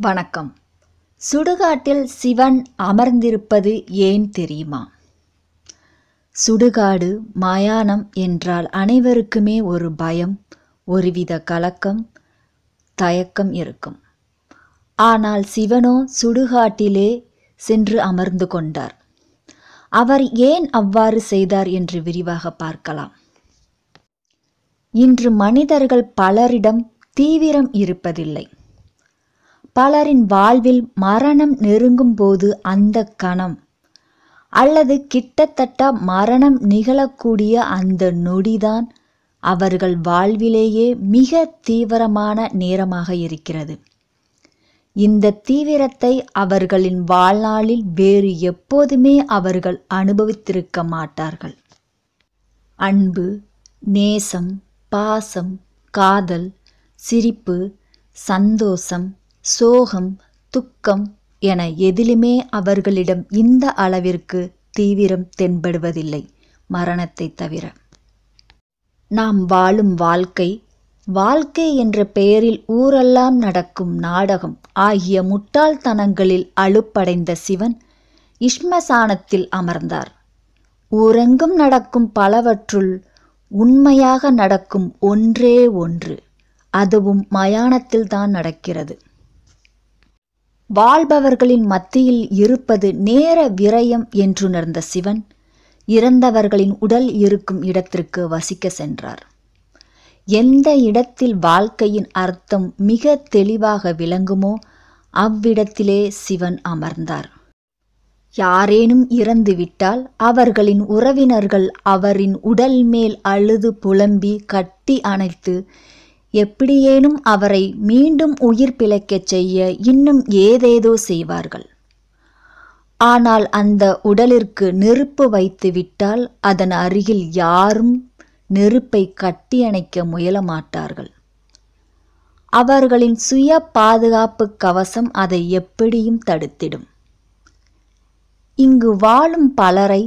வணக்கம். சுடுகாட்டில் சிவன் அமர்ந்திருப்பது ஏன் தெரியுமா? சுடுகாடு மயானம் என்றால் அனைவருக்குமே ஒரு பயம் ஒருவித கலக்கம் தயக்கம் இருக்கும். ஆனால் சிவனோ சுடுகாட்டிலே சென்று அமர்ந்து கொண்டார். அவர் ஏன் அவ்வாறு செய்தார் என்று விரிவாக பார்க்கலாம். இன்று மனிதர்கள் பலரிடம் தீவிரம் இருப்பதில்லை. பலரின் வாழ்வில் மரணம் நெருங்கும் போது அந்த கணம். அல்லது கிட்டத்தட்ட மரணம் நிகழக்கூடிய அந்த நொடிதான் அவர்கள் வாழ்விலேயே மிக தீவிரமான நேரமாக இருக்கிறது. இந்த தீவிரத்தை அவர்களின் வாழ்நாளில் வேறு எப்போதுமே அவர்கள் அனுபவித்திருக்க மாட்டார்கள். அன்பு நேசம் பாசம் காதல் சிரிப்பு சந்தோஷம் சோகம் துக்கம் என எதிலுமே அவர்களிடம் இந்த அளவிற்கு தீவிரம் தென்படுவதில்லை மரணத்தை தவிர. நாம் வாழும் வாழ்க்கை வாழ்க்கை என்ற பெயரில் ஊரெல்லாம் நடக்கும் நாடகம் ஆகிய முட்டாள்தனங்களில் அலுப்படைந்த சிவன் இஷ்மசானத்தில் அமர்ந்தார். ஊரெங்கும் நடக்கும் பலவற்றுள் உண்மையாக நடக்கும் ஒன்றே ஒன்று அதுவும் மயானத்தில்தான் நடக்கிறது. வாழ்பவர்களின் மத்தியில் இருப்பது நேர விரயம் என்றுணர்ந்த சிவன் இறந்தவர்களின் உடல் இருக்கும் இடத்திற்கு வசிக்க சென்றார். எந்த இடத்தில் வாழ்க்கையின் அர்த்தம் மிக தெளிவாக விளங்குமோ அவ்விடத்திலே சிவன் அமர்ந்தார். யாரேனும் இறந்துவிட்டால் அவர்களின் உறவினர்கள் அவரின் உடல் மேல் அழுது புலம்பி கட்டி அணைத்து எப்படியேனும் அவரை மீண்டும் உயிர் பிழைக்கச் செய்ய இன்னும் ஏதேதோ செய்வார்கள். ஆனால் அந்த உடலிற்கு நெருப்பு வைத்து விட்டால் அதன் அருகில் யாரும் நெருப்பை கட்டி அணைக்க முயல மாட்டார்கள். அவர்களின் சுய பாதுகாப்பு கவசம் அதை எப்படியும் தடுத்திடும். இங்கு வாழும் பலரை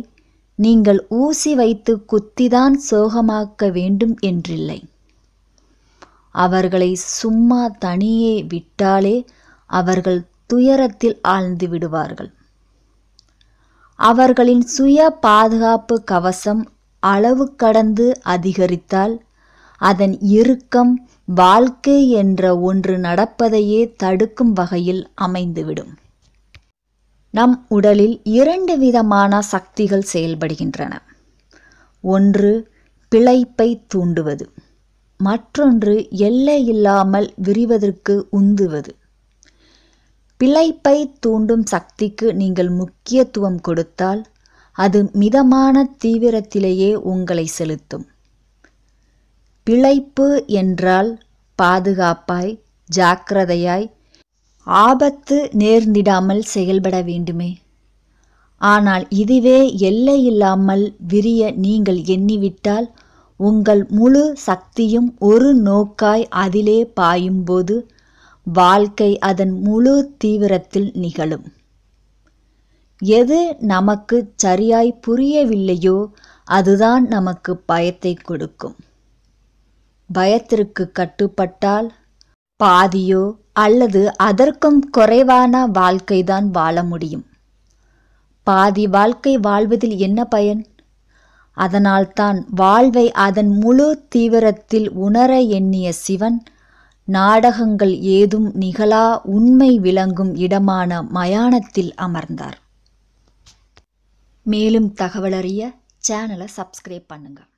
நீங்கள் ஊசி வைத்து குத்திதான் சோகமாக்க வேண்டும் என்றில்லை. அவர்களை சும்மா தனியே விட்டாலே அவர்கள் துயரத்தில் ஆழ்ந்து விடுவார்கள். அவர்களின் சுய பாதுகாப்பு கவசம் அளவு கடந்து அதிகரித்தால் அதன் இறுக்கம் வாழ்க்கை என்ற ஒன்று நடப்பதையே தடுக்கும் வகையில் அமைந்துவிடும். நம் உடலில் இரண்டு விதமான சக்திகள் செயல்படுகின்றன. ஒன்று பிழைப்பை தூண்டுவது. மற்றொன்று எல்லை இல்லாமல் விரிவதற்கு உந்துவது. பிழைப்பை தூண்டும் சக்திக்கு நீங்கள் முக்கியத்துவம் கொடுத்தால் அது மிதமான தீவிரத்திலேயே உங்களை செலுத்தும். பிழைப்பு என்றால் பாதுகாப்பாய் ஜாக்கிரதையாய் ஆபத்து நேர்ந்திடாமல் செயல்பட வேண்டுமே. ஆனால் இதுவே எல்லையில்லாமல் விரிய நீங்கள் எண்ணிவிட்டால் உங்கள் முழு சக்தியும் ஒரு நோக்காய் அதிலே பாயும்போது வாழ்க்கை அதன் முழு தீவிரத்தில் நிகழும். எது நமக்கு சரியாய் புரியவில்லையோ அதுதான் நமக்கு பயத்தை கொடுக்கும். பயத்திற்கு கட்டுப்பட்டால் பாதியோ அல்லது அதற்கும் குறைவான வாழ்க்கைதான் வாழ முடியும். பாதி வாழ்க்கை வாழ்வதில் என்ன பயன்? அதனால்தான் வாழ்வை அதன் முழு தீவிரத்தில் உணர எண்ணிய சிவன் நாடகங்கள் ஏதும் நிகழா உண்மை விளங்கும் இடமான மயானத்தில் அமர்ந்தார். மேலும் தகவலறிய சேனலை சப்ஸ்கிரைப் பண்ணுங்கள்